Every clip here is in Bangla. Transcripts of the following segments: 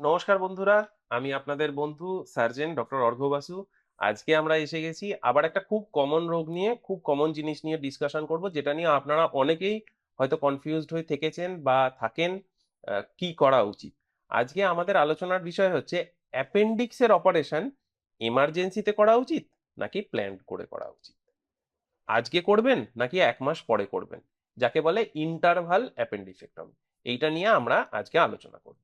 নমস্কার বন্ধুরা, আমি আপনাদের বন্ধু সার্জেন ডক্টর অর্ঘ্য বাসু। আজকে আমরা এসে গেছি আবার একটা খুব কমন রোগ নিয়ে, খুব কমন জিনিস নিয়ে ডিসকাশন করব, যেটা নিয়ে আপনারা অনেকেই হয়তো কনফিউজড হয়ে থেকেছেন বা থাকেন কি করা উচিত। আজকে আমাদের আলোচনার বিষয় হচ্ছে অ্যাপেন্ডিক্সের অপারেশন এমার্জেন্সিতে করা উচিত, নাকি প্ল্যান করে করা উচিত? আজকে করবেন, নাকি এক মাস পরে করবেন? যাকে বলে ইন্টারভাল অ্যাপেন্ডিসেক্টমি এইটা নিয়ে আমরা আজকে আলোচনা করব।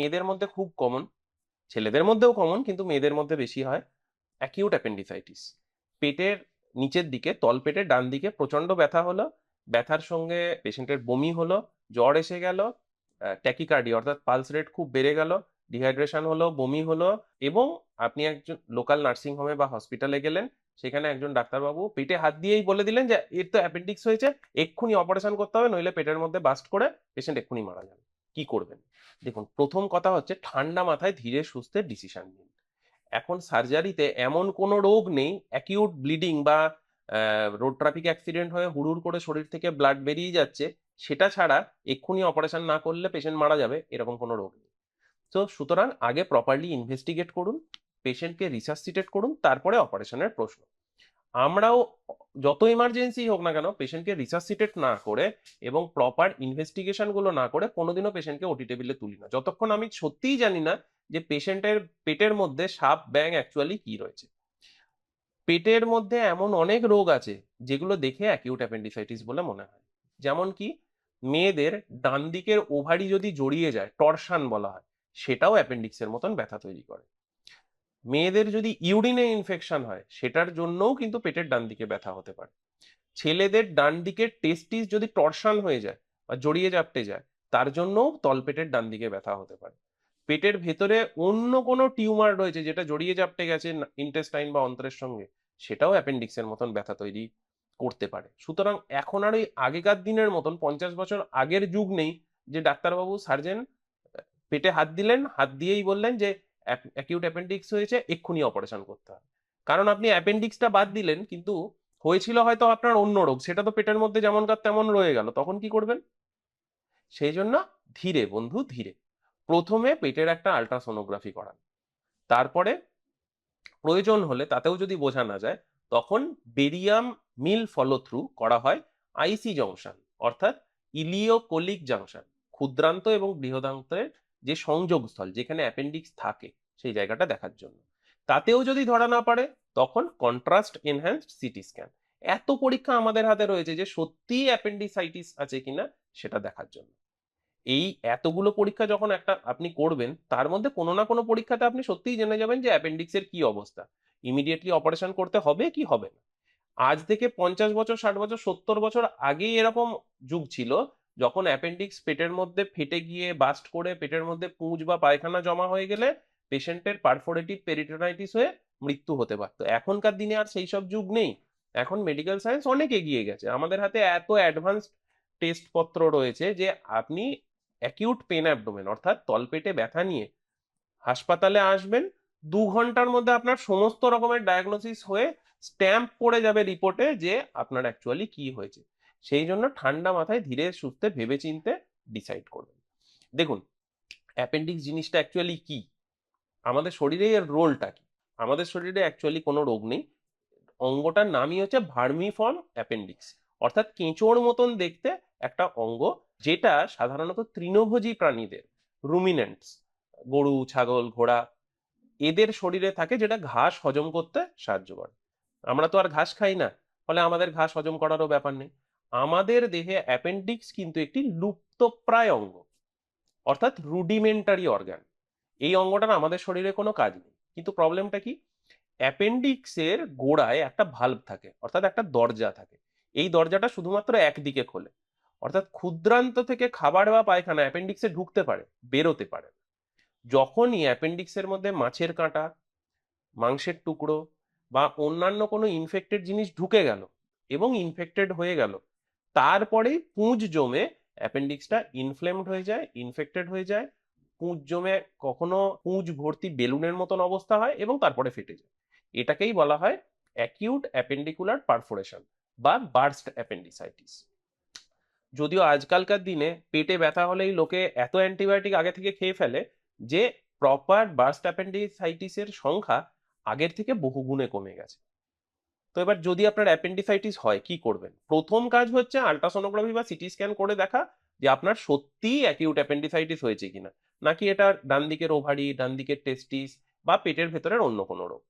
মেয়েদের মধ্যে খুব কমন ছেলেদের মধ্যেও কমন কিন্তু মেয়েদের মধ্যে বেশি হয় অ্যাকিউট অ্যাপেন্ডিসাইটিস পেটের নিচের দিকে, তলপেটের ডান দিকে প্রচণ্ড ব্যথা হলো, ব্যথার সঙ্গে পেশেন্টের বমি হলো, জ্বর এসে গেল ট্যাকিকার্ডি অর্থাৎ পালস রেট খুব বেড়ে গেল ডিহাইড্রেশন হলো, বমি হলো, এবং আপনি একজন লোকাল নার্সিং হোমে বা হসপিটালে গেলেন, সেখানে একজন ডাক্তারবাবু পেটে হাত দিয়েই বলে দিলেন যে, এর তো অ্যাপেন্ডিক্স হয়েছে, এক্ষুনি অপারেশন করতে হবে, নইলে পেটের মধ্যে বাস্ট করে পেশেন্ট এক্ষুনি মারা যাবে। কি করবেন? দেখুন, প্রথম কথা হচ্ছে ঠান্ডা মাথায় ধীরে সুস্থে ডিসিশন নিন। এখন সার্জারিতে এমন কোনো রোগ নেই অ্যাকিউট ব্লিডিং বা রোড ট্রাফিক অ্যাক্সিডেন্ট হয়ে হুড়ুর করে শরীর থেকে ব্লাড বেরিয়ে যাচ্ছে, সেটা ছাড়া এক্ষুনি অপারেশন না করলে পেশেন্ট মারা যাবে, এরকম কোনো রোগ নেই। তো সুতরাং আগে প্রপারলি ইনভেস্টিগেট করুন পেশেন্টকে রিসার্সিটেট করুন, তারপরে অপারেশনের প্রশ্ন। আমরাও যত ইমার্জেন্সি হোক না কেন পেশেন্টকে রিসার্সিটেট না করে এবং প্রপার ইনভেস্টিগেশনগুলো না করে কোনোদিনও পেশেন্টকে ওটি টেবিলে তুলি না। যতক্ষণ আমি সত্যিই জানি না যে পেশেন্টের পেটের মধ্যে সাপ ব্যাং অ্যাকচুয়ালি কি রয়েছে। পেটের মধ্যে এমন অনেক রোগ আছে যেগুলো দেখে অ্যাকিউট অ্যাপেন্ডিসাইটিস বলে মনে হয়। যেমন কি, মেয়েদের ডান দিকের ওভারি যদি জড়িয়ে যায় টর্শন বলা হয়, সেটাও অ্যাপেন্ডিক্সের মতন ব্যথা তৈরি করে। মেয়েদের যদি ইউরিনে ইনফেকশন হয়, সেটার জন্যও কিন্তু পেটের ডান দিকে ব্যথা হতে পারে। ছেলেদের ডান দিকের টেস্টিস যদি টর্শন হয়ে যায় বা জড়িয়ে জাপটে যায়, তার জন্যও তলপেটের ডান দিকে ব্যথা হতে পারে। পেটের ভেতরে অন্য কোনো টিউমার রয়েছে যেটা জড়িয়ে জাপটে গেছে ইন্টেস্টাইন বা অন্ত্রের সঙ্গে, সেটাও অ্যাপেন্ডিক্সের মতন ব্যথা তৈরি করতে পারে। সুতরাং এখন আর ওই আগেকার দিনের মতন, পঞ্চাশ বছর আগের যুগ নেই যে ডাক্তারবাবু, সার্জেন, পেটে হাত দিলেন, হাত দিয়েই বললেন যে অ্যাকিউট অ্যাপেন্ডিক্স হয়েছে, এক্ষুনি অপারেশন করতে হবে। কারণ আপনি অ্যাপেন্ডিক্সটা বাদ দিলেন, কিন্তু হয়েছিল হয়তো আপনার অন্য রোগ, সেটা তো পেটের মধ্যে যেমনকার তেমন রয়ে গেল, তখন কি করবেন? সেই জন্য ধীরে বন্ধু, ধীরে। প্রথমে পেটের একটা আলট্রাসোনোগ্রাফি করান। তারপরে প্রয়োজন হলে, তাতেও যদি বোঝা না যায়, তখন বেরিয়াম মিল ফলো থ্রু করা হয় আইসি জংশন অর্থাৎ ইলিওকোলিক জাংশন ক্ষুদ্রান্ত এবং বৃহদান্তের যে সংযোগস্থল, যেখানে অ্যাপেন্ডিক্স থাকে। সেই জায়গাটা দেখার জন্য। তাতেও যদি ধরা না পারে তখন কন্ট্রাস্ট এনহ্যান্সড সিটি স্ক্যান এত পরীক্ষা আমাদের হাতে রয়েছে যে সত্যিই অ্যাপেন্ডিসাইটিস আছে কিনা সেটা দেখার জন্য। এই এতগুলো পরীক্ষা যখন একটা আপনি করবেন, তার মধ্যে কোনো না কোনো পরীক্ষাতে আপনি সত্যিই জেনে যাবেন যে অ্যাপেন্ডিক্সের কি অবস্থা। ইমিডিয়েটলি অপারেশন করতে হবে কি হবে না? আজ থেকে পঞ্চাশ বছর, ষাট বছর, সত্তর বছর আগেই এরকম যুগ ছিল, যখন অ্যাপেন্ডিক্স পেটের মধ্যে ফেটে গিয়ে বাস্ট করে পেটের মধ্যে পুঁজ বা পায়খানা জমা হয়ে গেলে পেশেন্টের পারফোরেটিভ পেরিটোনাইটিস হয়ে মৃত্যু হতে পারতো। এখনকার দিনে আর সেই সব যুগ নেই। এখন মেডিকেল সায়েন্স অনেক এগিয়ে গেছে। আমাদের হাতে এত অ্যাডভান্স টেস্ট পত্র রয়েছে যে আপনি অ্যাকিউট পেন অ্যাবডোমেন অর্থাৎ তলপেটে ব্যথা নিয়ে হাসপাতালে আসবেন, দু ঘণ্টার মধ্যে আপনার সমস্ত রকমের ডায়াগনোসিস হয়ে স্ট্যাম্প পড়ে যাবে রিপোর্টে যে আপনার অ্যাকচুয়ালি কি হয়েছে। সেই জন্য ঠান্ডা মাথায় ধীরে সুস্থে ভেবে চিনতে ডিসাইড করবেন। দেখুন অ্যাপেন্ডিক্স জিনিসটা অ্যাকচুয়ালি কি? আমাদের শরীরে এর রোলটা কি? আমাদের শরীরে অ্যাকচুয়ালি কোনো রোগ নেই। অঙ্গটার নামই হচ্ছে ভার্মিফর্ম অ্যাপেন্ডিক্স। অর্থাৎ কেঁচোর মতন দেখতে একটা অঙ্গ যেটা সাধারণত তৃণভোজী প্রাণীদের রুমিনেন্টস গরু, ছাগল, ঘোড়া, এদের শরীরে থাকে যেটা ঘাস হজম করতে সাহায্য করে। আমরা তো আর ঘাস খাই না, ফলে আমাদের ঘাস হজম করারও ব্যাপার নেই। আমাদের দেহে অ্যাপেন্ডিক্স কিন্তু একটি লুপ্তপ্রায় অঙ্গ, অর্থাৎ রুডিমেন্টারি অর্গান এই অঙ্গটার আমাদের শরীরে কোনো কাজ নেই। কিন্তু প্রবলেমটা কি? অ্যাপেন্ডিক্সের গোড়ায় একটা ভাল্ব থাকে, অর্থাৎ একটা দরজা থাকে। এই দরজাটা শুধুমাত্র একদিকে খোলে। অর্থাৎ ক্ষুদ্রান্ত থেকে খাবার বা পায়খানা অ্যাপেন্ডিক্সে ঢুকতে পারে, বেরোতে পারে যখনই অ্যাপেন্ডিক্সের মধ্যে মাছের কাঁটা, মাংসের টুকরো বা অন্যান্য কোনো ইনফেক্টেড জিনিস ঢুকে গেল এবং ইনফেক্টেড হয়ে গেল, তারপরেই পুঁজ জমে অ্যাপেন্ডিক্সটা ইনফ্লেমড হয়ে যায় ইনফেক্টেড হয়ে যায় পুঁজ জমে কখনো পুঁজ ভর্তি বেলুনের মতন অবস্থা হয় এবং তারপরে ফেটে যায়। এটাকেই বলা হয় অ্যাকিউট অ্যাপেন্ডিকুলার পারফোরেশন বা বার্স্ট অ্যাপেন্ডিসাইটিস যদিও আজকালকার দিনে পেটে ব্যথা হলেই লোকে এত অ্যান্টিবায়োটিক আগে থেকে খেয়ে ফেলে যে প্রপার বার্স্ট অ্যাপেন্ডিসাইটিসের সংখ্যা আগের থেকে বহুগুণে কমে গেছে। তো এবার যদি আপনার অ্যাপেন্ডিসাইটিস হয়, কি করবেন? প্রথম কাজ হচ্ছে আল্ট্রাসোনোগ্রাফি বা সিটি স্ক্যান করে দেখা যে আপনার সত্যিই অ্যাকিউট অ্যাপেন্ডিসাইটিস হয়েছে কিনা। নাকি এটা ডান দিকের ওভারি, ডান দিকের টেস্টিস বা পেটের ভেতরের অন্য কোনো রোগ?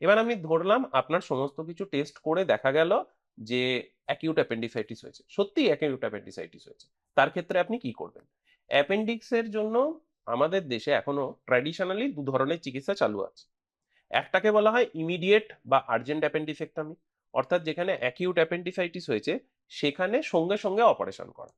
এবার আমি ধরলাম আপনার সমস্ত কিছু টেস্ট করে দেখা গেল যে অ্যাকিউট অ্যাপেন্ডিসাইটিস হয়েছে। সত্যি অ্যাকিউট অ্যাপেন্ডিসাইটিস হয়েছে। তার ক্ষেত্রে আপনি কি করবেন? অ্যাপেন্ডিক্সের জন্য আমাদের দেশে এখনও ট্র্যাডিশনালি দু ধরনের চিকিৎসা চালু আছে। একটাকে বলা হয় ইমিডিয়েট বা আর্জেন্ট অ্যাপেন্ডিসেক্টমি অর্থাৎ যেখানে অ্যাকিউট অ্যাপেন্ডিসাইটিস হয়েছে, সেখানে সঙ্গে সঙ্গে অপারেশন করা।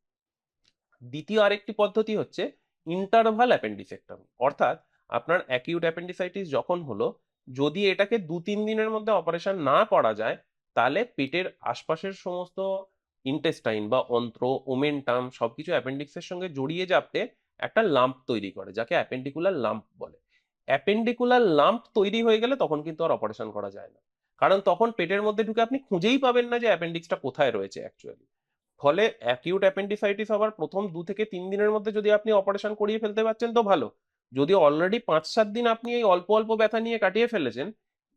দ্বিতীয় আরেকটি পদ্ধতি হচ্ছে ইন্টারভাল অ্যাপেন্ডিসেক্টমি অর্থাৎ আপনার অ্যাকিউট অ্যাপেন্ডিসাইটিস যখন হলো, যদি এটাকে দু তিন দিনের মধ্যে অপারেশন না করা যায়, তাহলে পেটের আশপাশের সমস্ত ইন্টেস্টাইন বা অন্ত্র ওমেন্টাম সবকিছু অ্যাপেন্ডিক্সের সঙ্গে জড়িয়ে যাপটে একটা লাম্প তৈরি করে, যাকে অ্যাপেন্ডিকুলার লাম্প বলে। অ্যাপেন্ডিকুলার লাম্প তৈরি হয়ে গেলে তখন কিন্তু আর অপারেশন করা যায় না। কারণ তখন পেটের মধ্যে ঢুকে আপনি খুঁজেই পাবেন না যে অ্যাপেন্ডিক্সটা কোথায় রয়েছে অ্যাকচুয়ালি ফলে অ্যাকিউট অ্যাপেন্ডিসাইটিস হওয়ার প্রথম দু থেকে তিন দিনের মধ্যে যদি আপনি অপারেশন করিয়ে ফেলতে পারছেন তো ভালো। যদি অলরেডি পাঁচ সাত দিন আপনি এই অল্প অল্প ব্যথা নিয়ে কাটিয়ে ফেলেছেন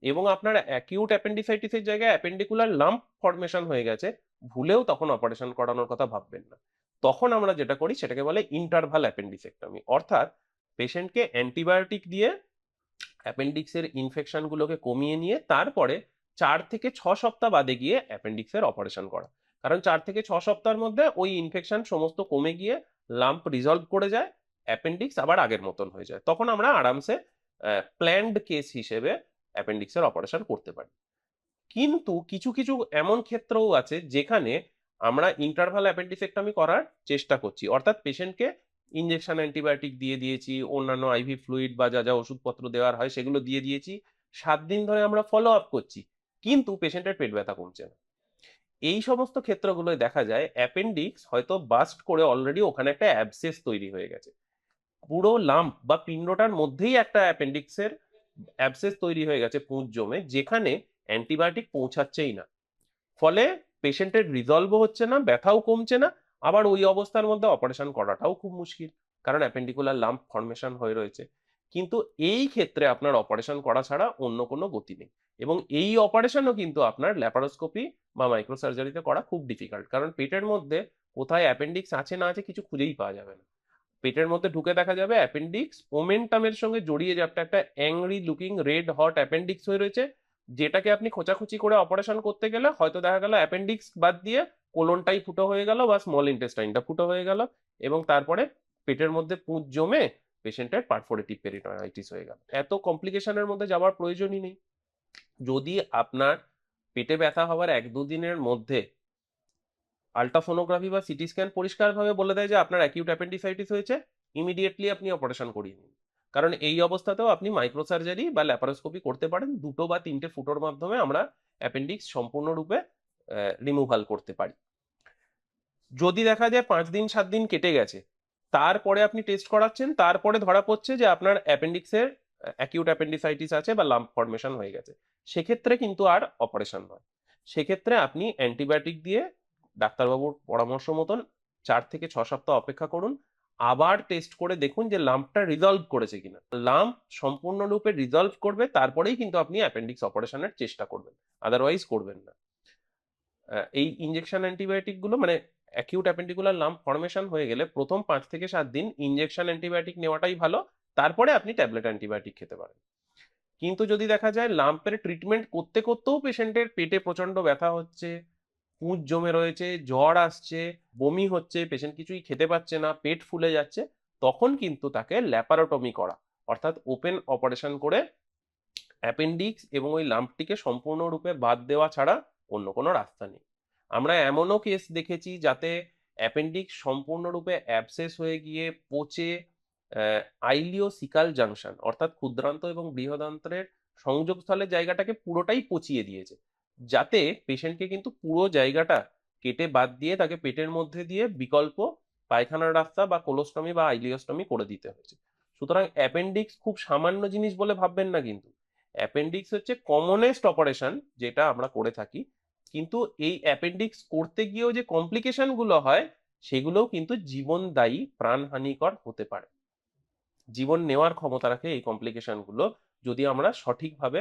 এবং আপনার অ্যাকিউট অ্যাপেন্ডিসাইটিসের জায়গায় অ্যাপেন্ডিকুলার লাম্প ফর্মেশন হয়ে গেছে, ভুলেও তখন অপারেশন করানোর কথা ভাববেন না। তখন আমরা যেটা করি সেটাকে বলে ইন্টারভাল অ্যাপেন্ডিসেক্টমি অর্থাৎ পেশেন্টকে অ্যান্টিবায়োটিক দিয়ে অ্যাপেন্ডিক্সের ইনফেকশনগুলোকে কমিয়ে নিয়ে তারপরে চার থেকে ছ সপ্তাহ বাদে গিয়ে অ্যাপেন্ডিক্সের অপারেশন করা। কারণ চার থেকে ছ সপ্তাহের মধ্যে ওই ইনফেকশন সমস্ত কমে গিয়ে লাম্প রিজলভ করে যায় অ্যাপেন্ডিক্স আবার আগের মতন হয়ে যায়। তখন আমরা আরামসে প্ল্যান্ড কেস হিসেবে অ্যাপেন্ডিক্সের অপারেশন করতে পারি। কিন্তু কিছু কিছু এমন ক্ষেত্রও আছে যেখানে আমরা ইন্টারভাল অ্যাপেন্ডিসেক্টমি করার চেষ্টা করছি। অর্থাৎ পেশেন্টকে ইঞ্জেকশন অ্যান্টিবায়োটিক দিয়ে দিয়েছি, অন্যান্য আইভি ফ্লুইড বা যা যা ওষুধপত্র দেওয়ার হয় সেগুলো দিয়ে দিয়েছি। সাত দিন ধরে আমরা ফলো আপ করছি, কিন্তু পেশেন্টের পেট ব্যথা কমছে না। এই সমস্ত ক্ষেত্রগুলোয় দেখা যায় অ্যাপেন্ডিক্স হয়তো বাস্ট করে অলরেডি ওখানে একটা অ্যাবসেস তৈরি হয়ে গেছে। পুরো লাম্প বা পিণ্ডটার মধ্যেই একটা অ্যাপেন্ডিক্সের অ্যাবসেস তৈরি হয়ে গেছে পুঁজ জমে, যেখানে অ্যান্টিবায়োটিক পৌঁছাচ্ছেই না। ফলে পেশেন্টের রিজলভও হচ্ছে না, ব্যথাও কমছে না, আবার ওই অবস্থার মধ্যে অপারেশন করাটাও খুব মুশকিল, কারণ অ্যাপেন্ডিকুলার লাম্প ফর্মেশন হয়ে রয়েছে। কিন্তু এই ক্ষেত্রে আপনার অপারেশন করা ছাড়া অন্য কোনো গতি নেই। এবং এই অপারেশনও কিন্তু আপনার ল্যাপারোস্কোপি বা মাইক্রোসার্জারিতে করা খুব ডিফিকাল্ট কারণ পেটের মধ্যে কোথায় অ্যাপেন্ডিক্স আছে না আছে কিছু খুঁজেই পাওয়া যাবে না। পেটের মধ্যে ঢুকে দেখা যাবে অ্যাপেন্ডিক্স ওমেন্টামের সঙ্গে জড়িয়ে যাবে একটা angry looking red hot appendix হয়ে রয়েছে, যেটাকে আপনি খোঁচাখুচি করে অপারেশন করতে গেলে হয়তো দেখা গেল অ্যাপেন্ডিক্স বাদ দিয়ে কোলনটাই ফুটো হয়ে গেল বা স্মল ইন্টেস্টাইনটা ফুটো হয়ে গেল এবং তারপরে পেটের মধ্যে পুঁজ জমে পেশেন্টের পারফোরেটিভ পেরিটনাইটিস হয়ে গেল। এত কমপ্লিকেশনের মধ্যে যাওয়ার প্রয়োজনই নেই। যদি আপনার পেটে ব্যথা হওয়ার এক দুদিনের মধ্যে আলট্রাসোনোগ্রাফি বা সিটি স্ক্যান পরিষ্কারভাবে বলে দেয় যে আপনার অ্যাকিউট অ্যাপেন্ডিসাইটিস হয়েছে ইমিডিয়েটলি আপনি অপারেশন করিয়ে নিন। কারণ এই অবস্থাতেও আপনি মাইক্রোসার্জারি বা ল্যাপারোস্কোপি করতে পারেন, দুটো বা তিনটে ফুটোর মাধ্যমে আমরা অ্যাপেন্ডিক্স সম্পূর্ণরূপে রিমুভাল করতে পারি। যদি দেখা যায় পাঁচ দিন, সাত দিন কেটে গেছে তারপরে আপনি টেস্ট করাচ্ছেন, তারপরে ধরা পড়ছে যে আপনার অ্যাপেন্ডিক্সের অ্যাকিউট অ্যাপেন্ডিসাইটিস আছে বা লাম্প ফর্মেশন হয়ে গেছে। সেক্ষেত্রে কিন্তু আর অপারেশন নয়। সেক্ষেত্রে আপনি অ্যান্টিবায়োটিক দিয়ে ডাক্তারবাবুর পরামর্শ মতন চার থেকে ছ সপ্তাহ অপেক্ষা করুন। আবার টেস্ট করে দেখুন যে লাম্পটা রিজলভ করেছে কিনা। লাম্প সম্পূর্ণরূপে রিজলভ করবে, তারপরেই কিন্তু আপনি অ্যাপেন্ডিক্স অপারেশনের চেষ্টা করবেন। আদারওয়াইজ করবেন না। এই ইঞ্জেকশন অ্যান্টিবায়োটিকগুলো মানে অ্যাকিউট অ্যাপেন্ডিকুলার লাম্প ফর্মেশন হয়ে গেলে প্রথম পাঁচ থেকে সাত দিন ইঞ্জেকশন অ্যান্টিবায়োটিক নেওয়াটাই ভালো, তারপরে আপনি ট্যাবলেট অ্যান্টিবায়োটিক খেতে পারেন। কিন্তু যদি দেখা যায় লাম্পের ট্রিটমেন্ট করতে করতেও পেশেন্টের পেটে প্রচণ্ড ব্যথা হচ্ছে, পুঁজ জমে রয়েছে, জ্বর আসছে, বমি হচ্ছে পেশেন্ট কিছুই খেতে পাচ্ছে না, পেট ফুলে যাচ্ছে, তখন কিন্তু তাকে ল্যাপারোটমি করা, অর্থাৎ ওপেন অপারেশন করে অ্যাপেন্ডিক্স এবং ওই লাম্পটিকে সম্পূর্ণরূপে বাদ দেওয়া ছাড়া অন্য কোনো রাস্তা নেই। আমরা এমনও কেস দেখেছি যাতে অ্যাপেন্ডিক্স সম্পূর্ণরূপে অ্যাবসেস হয়ে গিয়ে পচে আইলিওসিকাল জাংশন অর্থাৎ ক্ষুদ্রান্ত এবং বৃহদান্ত্রের সংযোগস্থলের জায়গাটাকে পুরোটাই পচিয়ে দিয়েছে। যাতে পেশেন্টকে কিন্তু পুরো জায়গাটা কেটে বাদ দিয়ে তাকে পেটের মধ্যে দিয়ে বিকল্প পায়খানার রাস্তা বা কোলোস্টমি বা আইলিওস্টমি করে দিতে হয়েছে। সুতরাং অ্যাপেন্ডিক্স খুব সামান্য জিনিস বলে ভাববেন না কিন্তু। অ্যাপেন্ডিক্স হচ্ছে কমনেস্ট অপারেশন যেটা আমরা করে থাকি। কিন্তু এই অ্যাপেন্ডিক্স করতে গিয়েও যে কমপ্লিকেশনগুলো হয়, সেগুলোও কিন্তু জীবনদায়ী, প্রাণহানিকর হতে পারে। জীবন নেওয়ার ক্ষমতা রাখে এই কমপ্লিকেশনগুলো যদি আমরা সঠিকভাবে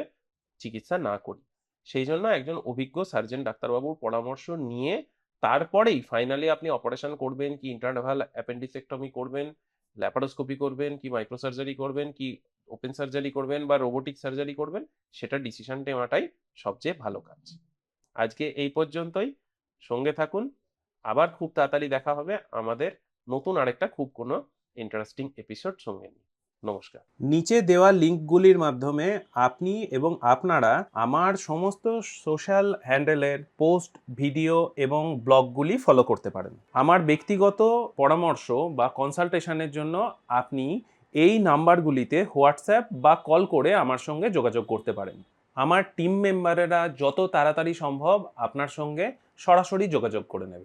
চিকিৎসা না করি। সেই জন্য একজন অভিজ্ঞ সার্জন ডাক্তারবাবুর পরামর্শ নিয়ে তারপরেই ফাইনালি আপনি অপারেশন করবেন কি ইন্টারনাভাল অ্যাপেন্ডিসেক্টমি করবেন ল্যাপারোস্কোপি করবেন, কি মাইক্রোসার্জারি করবেন, কি ওপেন সার্জারি করবেন বা রোবোটিক সার্জারি করবেন, সেটা ডিসিশন নেওয়াটাই সবচেয়ে ভালো কাজ। আজকে এই পর্যন্তই। সঙ্গে থাকুন। আবার খুব তাড়াতাড়ি দেখা হবে আমাদের নতুন আরেকটা খুব কোনো ইন্টারেস্টিং এপিসোড সঙ্গে নিয়ে। নমস্কার। নিচে দেওয়া লিঙ্কগুলির মাধ্যমে আপনি এবং আপনারা আমার সমস্ত সোশ্যাল হ্যান্ডেলের পোস্ট, ভিডিও এবং ব্লগগুলি ফলো করতে পারেন। আমার ব্যক্তিগত পরামর্শ বা কনসালটেশনের জন্য আপনি এই নাম্বারগুলিতে হোয়াটসঅ্যাপ বা কল করে আমার সঙ্গে যোগাযোগ করতে পারেন। আমার টিম মেম্বারেরা যত তাড়াতাড়ি সম্ভব আপনার সঙ্গে সরাসরি যোগাযোগ করে নেবে।